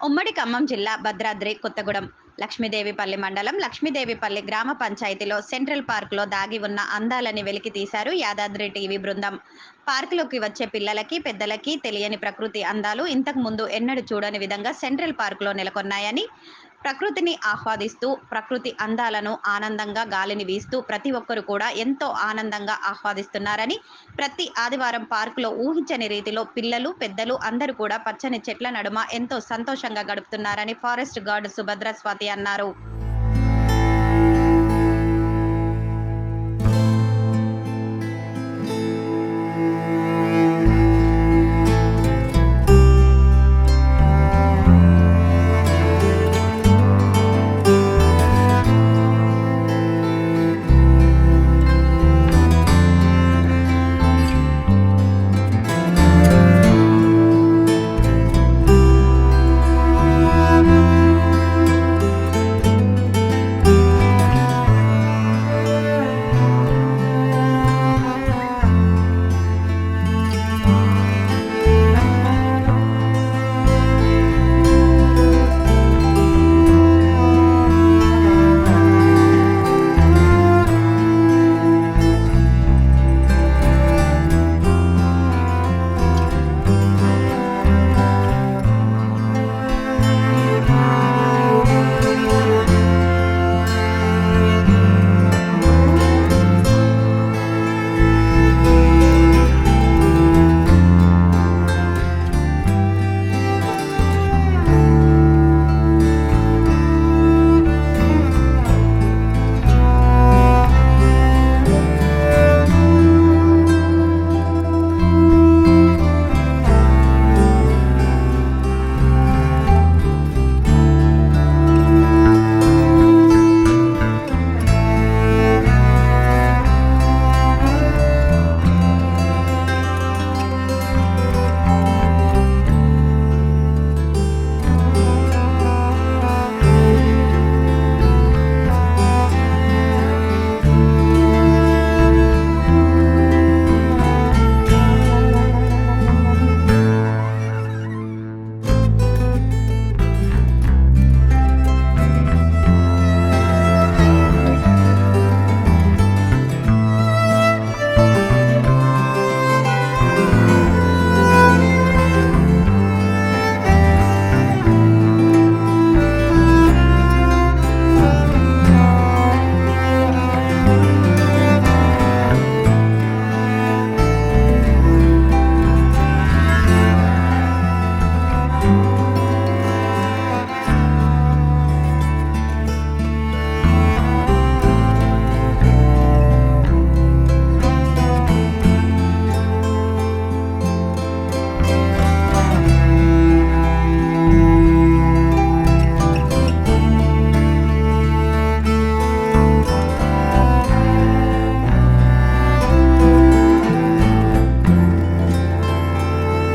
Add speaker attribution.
Speaker 1: ఉమ్మడి ఖమ్మం జిల్లా భద్రాద్రి కొత్తగూడెం లక్ష్మీదేవిపల్లి మండలం. లక్ష్మీదేవిపల్లి గ్రామ పంచాయతీలో సెంట్రల్ పార్క్లో దాగి ఉన్న అందాలని వెలికి తీశారు యాదాద్రి టీవీ బృందం. పార్కులోకి వచ్చే పిల్లలకి పెద్దలకి తెలియని ప్రకృతి అందాలు ఇంతకు ముందు ఎన్నడూ చూడని విధంగా సెంట్రల్ పార్కులో నెలకొన్నాయని ప్రకృతిని ఆహ్వాదిస్తూ ప్రకృతి అందాలను ఆనందంగా గాలిని వీస్తూ ప్రతి ఒక్కరు కూడా ఎంతో ఆనందంగా ఆహ్వాదిస్తున్నారని ప్రతి ఆదివారం పార్కులో ఊహించని రీతిలో పిల్లలు పెద్దలు అందరూ కూడా పచ్చని చెట్ల నడుమ ఎంతో సంతోషంగా గడుపుతున్నారని ఫారెస్ట్ గార్డ్ సుభద్ర స్వాతి అన్నారు.